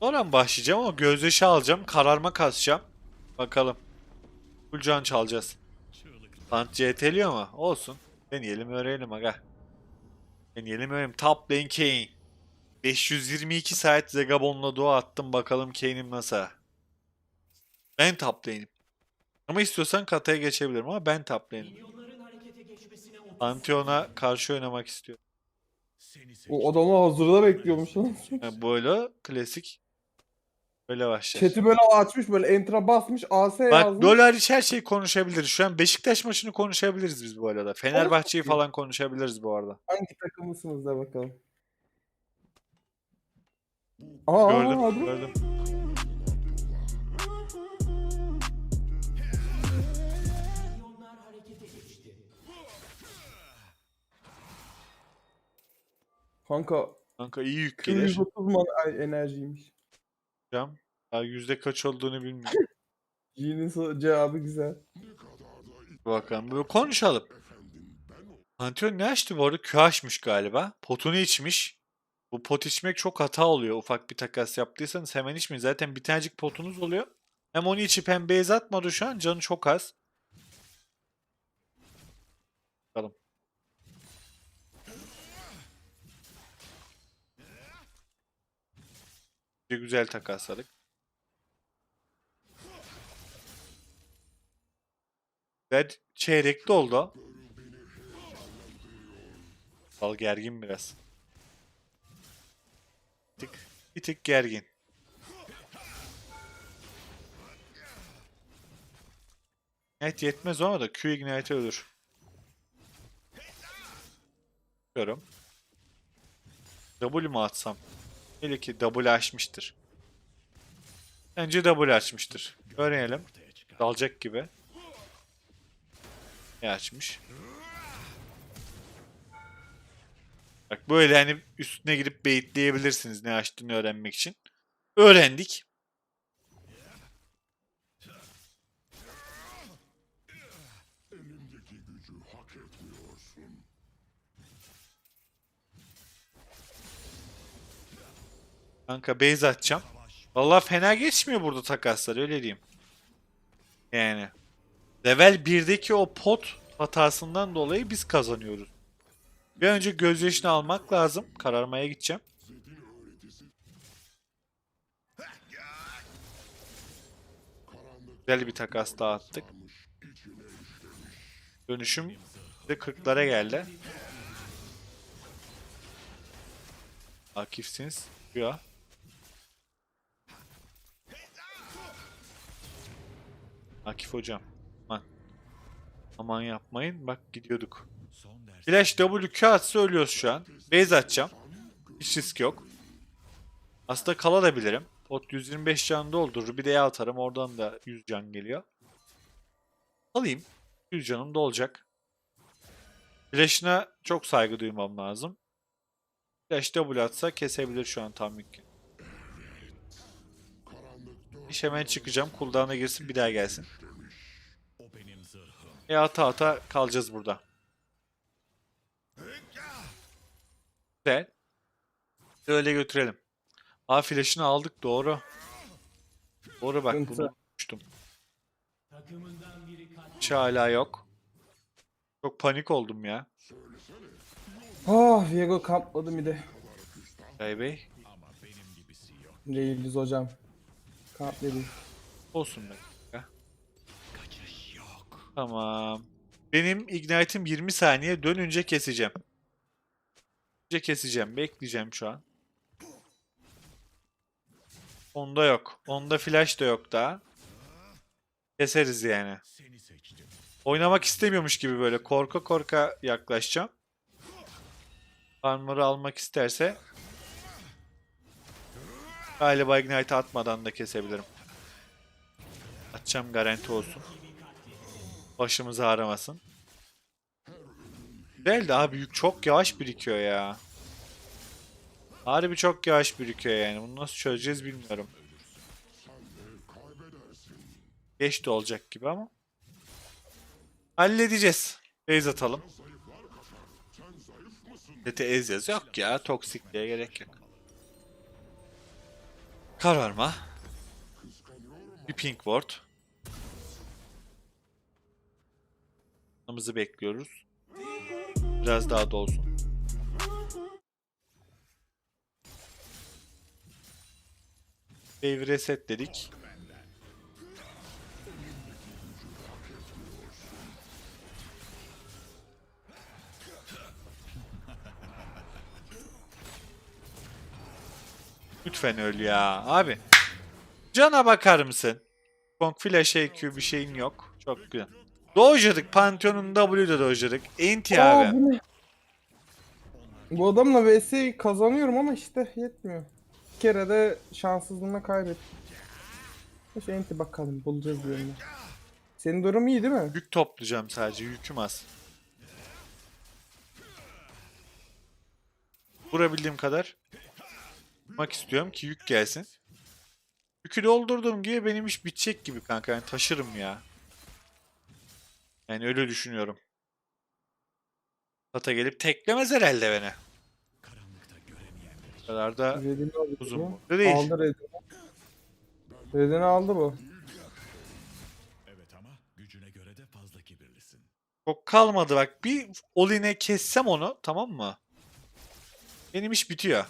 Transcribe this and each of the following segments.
Sonra başlayacağım ama gözyaşı alacağım. Kararma kasacağım. Bakalım. Full can çalacağız. Ant CT'liyor ama olsun. Deneyelim öğrenelim aga. Deneyelim öğrenelim. Top lane Kane. 522 saat Zegabon'la dua attım. Bakalım Kane'im nasıl. Ben top lane'im. Ama istiyorsan kataya geçebilirim ama ben top lane'im. Antion'a karşı oynamak istiyorum. O adamı hazırda bekliyormuş lan. Yani böyle klasik. Böyle başlar. Chat'i böyle açmış böyle enter'a basmış AS Bak yazmış. LoL hariç her şeyi konuşabiliriz. Şu an Beşiktaş maçını konuşabiliriz biz bu arada. Fenerbahçe'yi falan konuşabiliriz bu arada. Hangi takımlısınız da bakalım. Aa, Gördüm, hadi. gördüm. Kanka Kanka iyi yük gelir. 130 man enerjiymiş. Hocam. Ya yüzde kaç olduğunu bilmiyorum. So- cevabı güzel. Bakalım. Böyle konuşalım. Antion ne açtı bu arada? Q açmış galiba. Potunu içmiş. Bu pot içmek çok hata oluyor. Ufak bir takas yaptıysanız hemen içmeyin. Zaten bir tanecik potunuz oluyor. Hem onu içip hem base atmadı şu an. Canı çok az. Güzel takasladık. Ve çeyrekli oldu. Bal gergin biraz. Bir tık, bir tık gergin. Evet yetmez ona da Q ignite ölür. Diyorum. W mu atsam? Hele ki W açmıştır. Bence W açmıştır. Öğrenelim. Dalacak gibi. Ne açmış? Bak böyle hani üstüne girip baitleyebilirsiniz ne açtığını öğrenmek için. Öğrendik. Kanka base atacağım. Vallahi fena geçmiyor burada takaslar öyle diyeyim. Yani. Level 1'deki o pot hatasından dolayı biz kazanıyoruz. Bir önce gözyaşını almak lazım. Kararmaya gideceğim. Güzel bir takas daha attık. Dönüşüm de 40'lara geldi. Akifsiniz. Ya. Akif hocam. Aman. Aman yapmayın. Bak gidiyorduk. Flash WQ atsa ölüyoruz şu an. Base atacağım. Hiç risk yok. Aslında kalabilirim. Pot 125 can doldurur. Bir de yağ atarım. Oradan da 100 can geliyor. Alayım. 100 canım da olacak. Flash'ına çok saygı duymam lazım. Flash W atsa kesebilir şu an tam mümkün. İş hemen çıkacağım. Cooldown'a girsin bir daha gelsin. E ata ata kalacağız burada. Güzel. Öyle götürelim. A flash'ını aldık doğru. Doğru bak bunu unutmuştum. Hiç hala yok. Çok panik oldum ya. Ah Viego kampladı bir de. Bey Bey. Değiliz hocam. Kamp dedi. Olsun be. Tamam. Benim Ignite'im 20 saniye dönünce keseceğim. Dönünce keseceğim. Bekleyeceğim şu an. Onda yok. Onda flash da yok daha. Keseriz yani. Oynamak istemiyormuş gibi böyle korka korka yaklaşacağım. Armor'ı almak isterse galiba Ignite atmadan da kesebilirim. Atacağım garanti olsun. Başımızı ağrımasın. Değil de abi çok yavaş birikiyor ya. Harbi çok yavaş birikiyor yani. Bunu nasıl çözeceğiz bilmiyorum. Geç de olacak gibi ama. Halledeceğiz. Base atalım. Dete ez yaz. Yok ya. Toksikliğe gerek yok. Kararma. Bir pink ward. Namızı bekliyoruz. Biraz daha dolsun. Wave reset dedik. Lütfen öl ya. Abi. Cana bakar mısın? Kong Flash EQ bir şeyin yok. Çok güzel. Dojladık. Pantheon'un W'da dojladık. Enti Aa abi. bu ne? Bu adamla vs kazanıyorum ama işte yetmiyor. Bir kere de şanssızlığına kaybettim. Neyse enti bakalım bulacağız yolunu. Senin durum iyi değil mi? Yük toplayacağım sadece. Yüküm az. Vurabildiğim kadar. Vurmak istiyorum ki yük gelsin. Yükü doldurduğum gibi benim iş bitecek gibi kanka. Yani taşırım ya. Yani öyle düşünüyorum. Tata gelip teklemez herhalde beni. Bu kadar da uzun. Değil. Aldı Redini. Redini aldı bu. Evet ama gücüne göre de fazla kibirlisin. Çok kalmadı bak. Bir Olin'e kessem onu tamam mı? Benim iş bitiyor.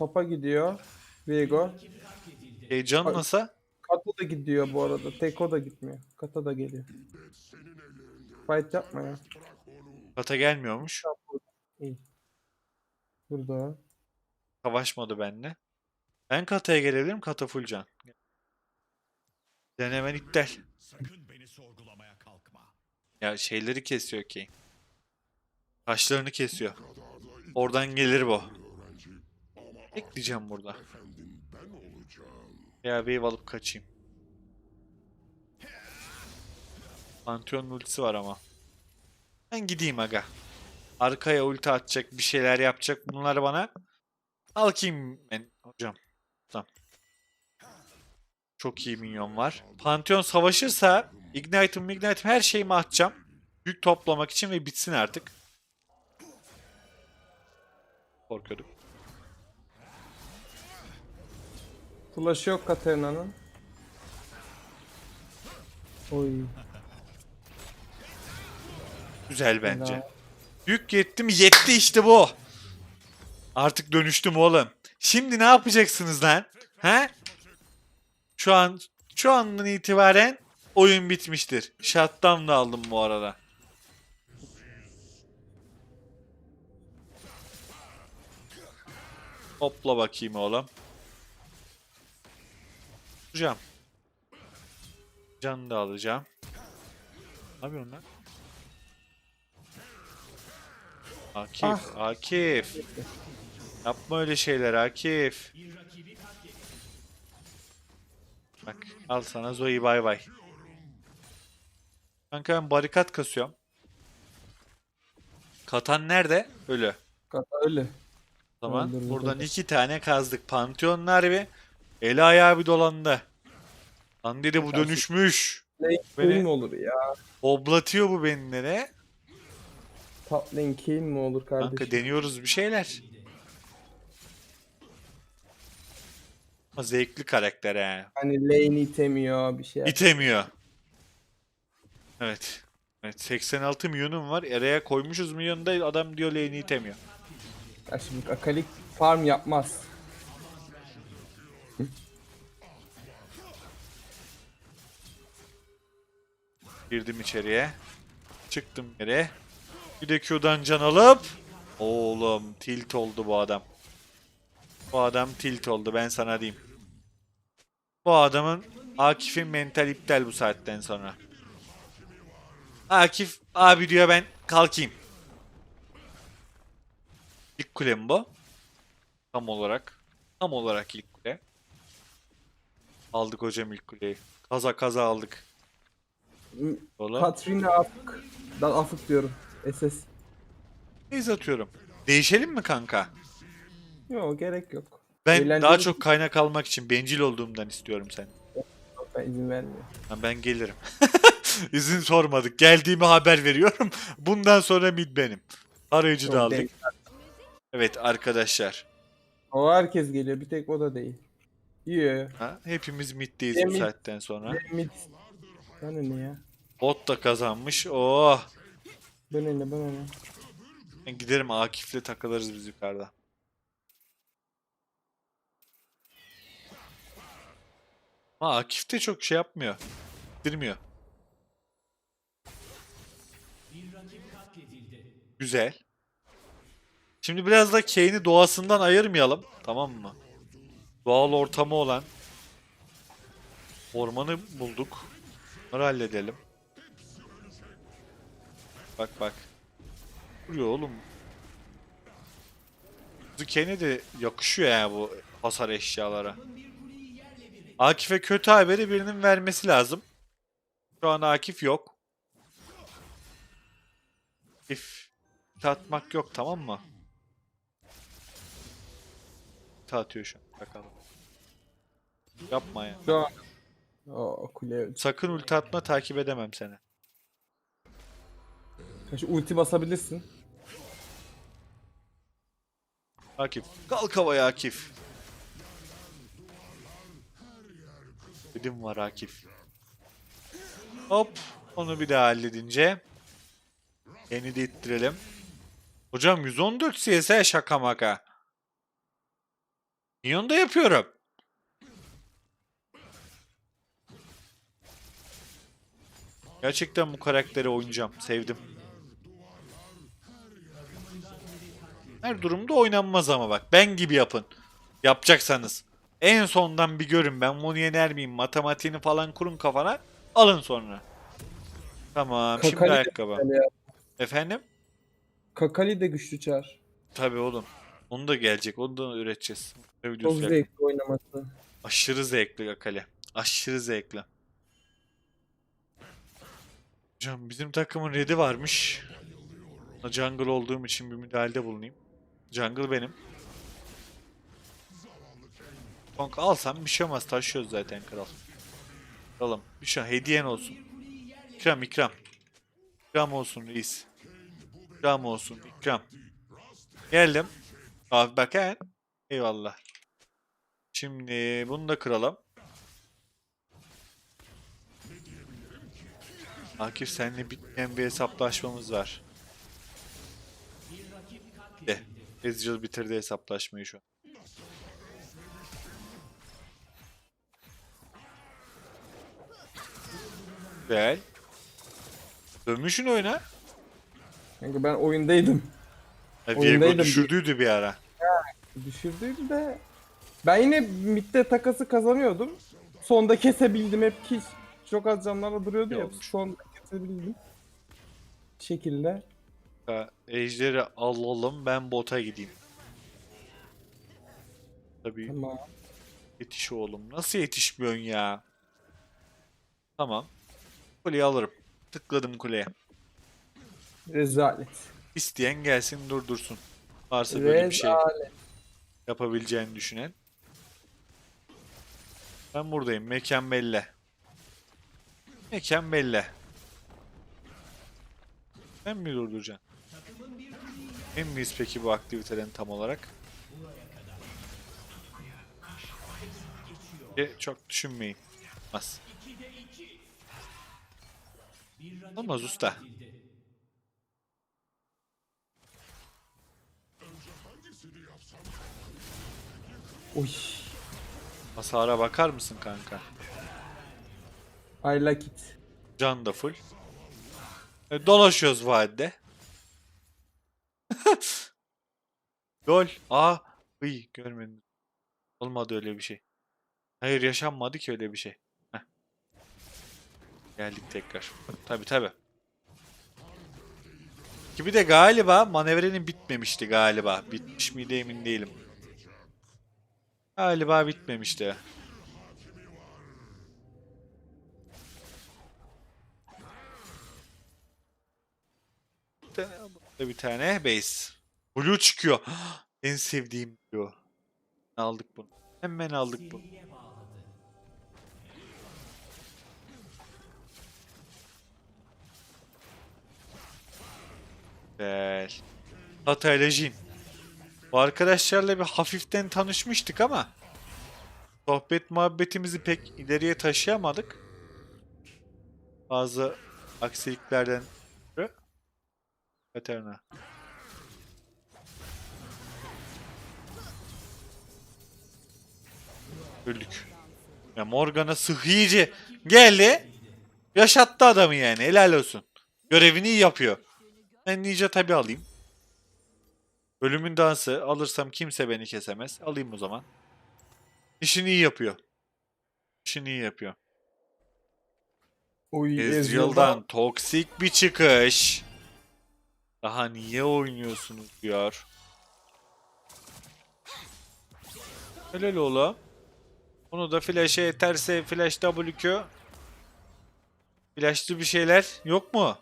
Topa gidiyor. Viego. Heyecanlasa Kata da gidiyor bu arada. Teko da gitmiyor. Kata da geliyor. Fight yapma ya. kata gelmiyormuş. İyi. Burada. Savaşmadı benimle. Ben kataya gelebilirim. Kata full can. Denemen iptal. Sakın beni sorgulamaya kalkma. Ya şeyleri kesiyor ki. Taşlarını kesiyor. Oradan gelir bu. Bekleyeceğim burada. Ya wave alıp kaçayım. Pantheon'un ultisi var ama. Ben gideyim aga. Arkaya ulti atacak, bir şeyler yapacak bunlar bana. Kalkayım ben hocam. Tamam. Çok iyi minyon var. Pantheon savaşırsa Ignite'ım Ignite'ım her şeyimi atacağım. Yük toplamak için ve bitsin artık. Korkuyordum. Flash'ı yok Katarina'nın. Oy. Güzel bence. Helal. Yük yetti mi? Yetti işte bu. Artık dönüştüm oğlum. Şimdi ne yapacaksınız lan? He? Şu an şu andan itibaren oyun bitmiştir. Shutdown da aldım bu arada. Hopla bakayım oğlum. Hocam. Can da alacağım. Ne yapıyorsun lan? Akif, Ah. Akif. Yapma öyle şeyler Akif. Bak al sana Zoe bay bay. Kanka ben barikat kasıyorum. Katan nerede? Ölü. Kata öyle. O zaman Öldürdü buradan iki tane kazdık. Pantheonlar bir eli ayağı bir dolandı. Lan dedi bu dönüşmüş. Lane mi olur ya? Oblatıyor bu beni nereye? Top lane mi olur kardeşim? Kanka deniyoruz bir şeyler. Ama zevkli karakter he. Hani lane itemiyor bir şey. İtemiyor. Evet. Evet 86 milyonum var. Araya koymuşuz milyonu da adam diyor lane'i itemiyor. Ya şimdi Akali farm yapmaz. Girdim içeriye. Çıktım yere. Bir de Q'dan can alıp. Oğlum tilt oldu bu adam. Bu adam tilt oldu ben sana diyeyim. Bu adamın Akif'in mental iptal bu saatten sonra. Akif abi diyor ben kalkayım. İlk kule mi bu? Tam olarak. Tam olarak ilk kule. Aldık hocam ilk kuleyi. Kaza kaza aldık. Oğlum. Katrina Afık. Ben Afık diyorum. SS. Base atıyorum. Değişelim mi kanka? Yok gerek yok. Ben Eğlenceli daha çok kaynak almak için bencil olduğumdan istiyorum sen. Ben izin vermiyorum. Ben, ben gelirim. İzin sormadık. Geldiğimi haber veriyorum. Bundan sonra mid benim. Arayıcı da Yok, aldık. denk- Evet arkadaşlar. O herkes geliyor. Bir tek o da değil. İyi. Ha? Hepimiz middeyiz bu saatten sonra. Mid. Bana ne ya? Bot da kazanmış. Oh. Bana ne bana ne? Ben giderim Akif'le takılırız biz yukarıda. Ama Akif de çok şey yapmıyor. Bitirmiyor. Güzel. Şimdi biraz da Kane'i doğasından ayırmayalım. Tamam mı? Doğal ortamı olan ormanı bulduk. Bunları halledelim. Bak bak. Vuruyor oğlum. Kane'e de yakışıyor yani bu hasar eşyalara. Akif'e kötü haberi birinin vermesi lazım. Şu an Akif yok. Akif. Atmak yok tamam mı? atıyor şu an. Bakalım. Yapma ya. Şu an. Oo kule öldü. Sakın ulti atma takip edemem seni. Şu ulti basabilirsin. Akif. Kalk havaya Akif. Dedim var Akif. Hop. Onu bir daha halledince. Yeni de ittirelim. Hocam 114 CS şaka maka. Minyon da yapıyorum. Gerçekten bu karakteri oynayacağım. Sevdim. Her durumda oynanmaz ama bak. Ben gibi yapın. Yapacaksanız. En sondan bir görün. Ben bunu yener miyim? Matematiğini falan kurun kafana. Alın sonra. Tamam. Şimdi Kakali de ayakkabı. Efendim? Kakali de güçlü çağır. Tabii oğlum. Onu da gelecek. Onu da üreteceğiz. Çok zevkli oynaması. Aşırı zevkli Akali. Aşırı zevkli. Hocam bizim takımın red'i varmış. Jungle olduğum için bir müdahalede bulunayım. Jungle benim. Tonk alsam bir şey olmaz. Taşıyoruz zaten kral. Kralım. Bir şey hediyen olsun. İkram ikram. İkram olsun reis. İkram olsun ikram. Geldim. Abi bak he. Eyvallah. Şimdi bunu da kıralım. Akif seninle bitmeyen bir hesaplaşmamız var. De. Ezreal bitirdi hesaplaşmayı şu an. Güzel. Dönmüşün oyuna. Kanka ben oyundaydım. Ha, Oyundaydım Diego düşürdüydü bir ara. Düşürdüydü de ben yine midde takası kazanıyordum. Sonda kesebildim hep ki çok az canlarla duruyordu ya. Sonda kesebildim. Bir şekilde. Ha, Ejderi alalım ben bota gideyim. Tabii Tamam. yetiş oğlum. Nasıl yetişmiyorsun ya? Tamam. Kuleyi alırım. Tıkladım kuleye. Rezalet. İsteyen gelsin durdursun. Varsa böyle bir şey Rezalet. yapabileceğini düşünen. Ben buradayım. Mekan belli. Mekan belli. Ben mi durduracağım? Emin miyiz peki bu aktiviteden tam olarak? E, çok düşünmeyin. Olmaz. Olmaz usta. Oy. Hasara bakar mısın kanka? I like it. Can da full. E, dolaşıyoruz vadide. Gol. Aa. Iy görmedim. Olmadı öyle bir şey. Hayır yaşanmadı ki öyle bir şey. Heh. Geldik tekrar. Tabi tabi. Gibi de galiba manevrenin bitmemişti galiba. Bitmiş miydi emin değilim. Galiba bitmemişti. Bir tane, bir tane base. Blue çıkıyor. en sevdiğim blue. Aldık bunu. Hemen aldık bunu. Güzel. Hatayla Jin. Bu arkadaşlarla bir hafiften tanışmıştık ama sohbet muhabbetimizi pek ileriye taşıyamadık. Bazı aksiliklerden. Katerina. Öldük. Ya Morgana sıhhici geldi. Yaşattı adamı yani. Helal olsun. Görevini iyi yapıyor. Ben Ninja tabi alayım. Ölümün dansı alırsam kimse beni kesemez. Alayım o zaman. İşini iyi yapıyor. İşini iyi yapıyor. Oy Ezreal'dan toksik bir çıkış. Daha niye oynuyorsunuz diyor. Helal oğlum. Onu da flash'e yeterse flash WQ. Flash'lı bir şeyler yok mu?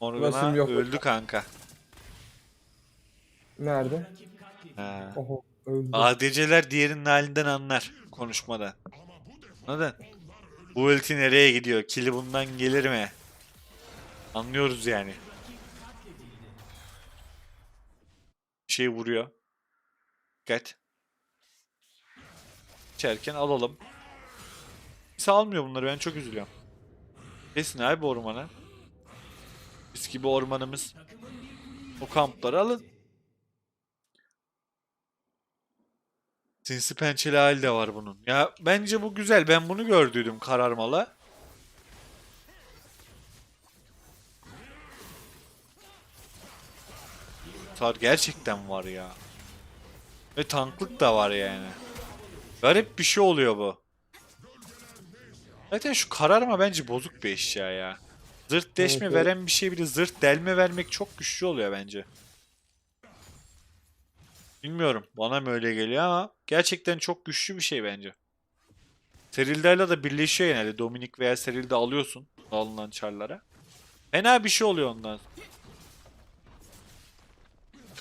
Morgana Flash'ım yok. öldü kanka. Nerede? Ha. Oho öldü. ADC'ler diğerinin halinden anlar konuşmadan. Anladın? Bu ulti nereye gidiyor? Kili bundan gelir mi? Anlıyoruz yani. Bir şey vuruyor. Dikkat. İçerken alalım. Kimse almıyor bunları ben çok üzülüyorum. Kesin abi bu ormana. Biz gibi ormanımız. O kampları alın. Sinsi pençeli hali de var bunun. Ya bence bu güzel. Ben bunu gördüydüm kararmalı. Tar gerçekten var ya. Ve tanklık da var yani. Garip bir şey oluyor bu. Zaten şu kararma bence bozuk bir eşya ya. Zırt deşme Evet, evet. veren bir şey bile zırt delme vermek çok güçlü oluyor bence. Bilmiyorum. Bana mı öyle geliyor ama gerçekten çok güçlü bir şey bence. Serilda'yla da birleşiyor genelde. Dominik veya Serilda alıyorsun alınan çarlara. Fena bir şey oluyor ondan.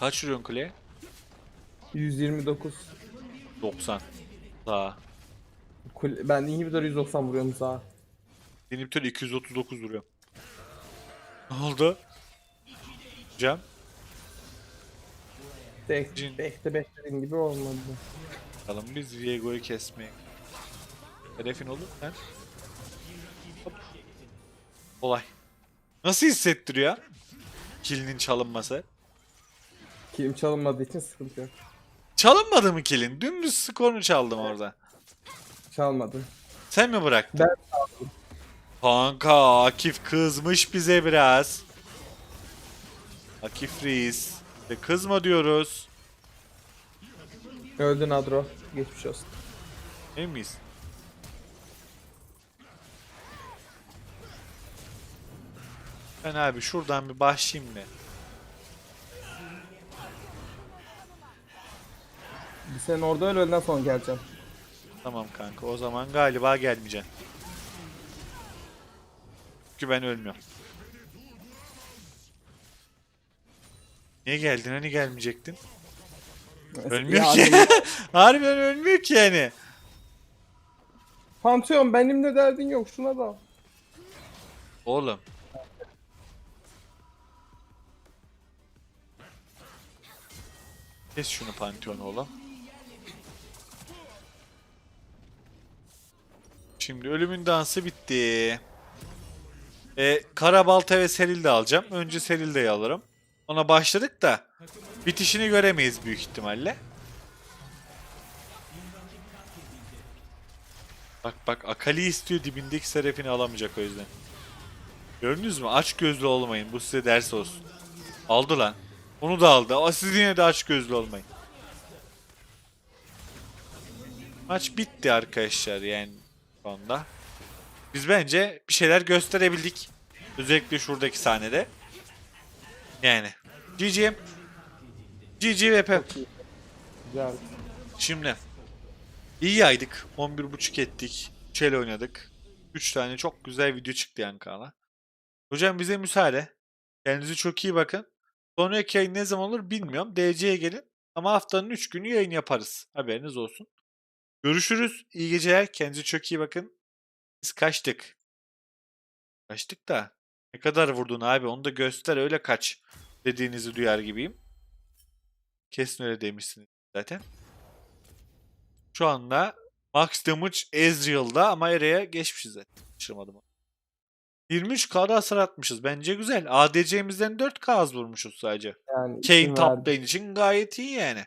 Kaç vuruyorsun kuleye? 129. 90. Daha. Kule, ben inhibitor 190 vuruyorum sağa. Inhibitor 239 vuruyor. Ne oldu? Hocam. Tek, Cin. bekte beklediğim gibi olmadı. Bakalım biz Viego'yu kesmeye. Hedefin olur sen. Hop. Olay. Nasıl hissettiriyor? Kilinin çalınması. Kilim çalınmadığı için sıkıntı yok. Çalınmadı mı kilin? Dümdüz skorunu çaldım orada. Çalmadım. Sen mi bıraktın? Ben Kanka Akif kızmış bize biraz. Akif reis. De kızma diyoruz. Öldün Adro. Geçmiş olsun. Emin miyiz? Ben abi şuradan bir başlayayım mı? Bir sen orada öl öğleden sonra geleceğim. Tamam kanka o zaman galiba gelmeyeceksin. Çünkü ben ölmüyorum. Niye geldin hani gelmeyecektin? Ölmüyor Ya ki. Harbiden ölmüyor ki yani. Pantheon benimle derdin yok şuna da. Oğlum. Kes şunu Pantheon oğlum. Şimdi ölümün dansı bitti. E, Karabalta ve Seril de alacağım. Önce Seril'de'yi alırım. Ona başladık da bitişini göremeyiz büyük ihtimalle. Bak bak Akali istiyor dibindeki Serafini alamayacak o yüzden. Gördünüz mü? Aç gözlü olmayın. Bu size ders olsun. Aldı lan. Onu da aldı. Ama siz yine de aç gözlü olmayın. Maç bitti arkadaşlar yani anda. Biz bence bir şeyler gösterebildik. Özellikle şuradaki sahnede. Yani. GG. GG VP. Güzel. Şimdi. iyi yaydık. 11.5 ettik. Çel oynadık. 3 tane çok güzel video çıktı yan kanala. Hocam bize müsaade. Kendinize çok iyi bakın. Sonraki yayın ne zaman olur bilmiyorum. DC'ye gelin. Ama haftanın 3 günü yayın yaparız. Haberiniz olsun. Görüşürüz. İyi geceler. Kendinize çok iyi bakın. Biz kaçtık. Kaçtık da. Ne kadar vurdun abi onu da göster öyle kaç dediğinizi duyar gibiyim. Kesin öyle demişsiniz zaten. Şu anda Max Damage Ezreal'da ama Ere'ye geçmişiz zaten. Kaçırmadım. 23k'da hasar atmışız. Bence güzel. ADC'mizden 4k az vurmuşuz sadece. Yani Kane top lane için gayet iyi yani.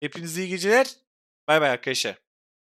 Hepinize iyi geceler. Bay bay arkadaşlar.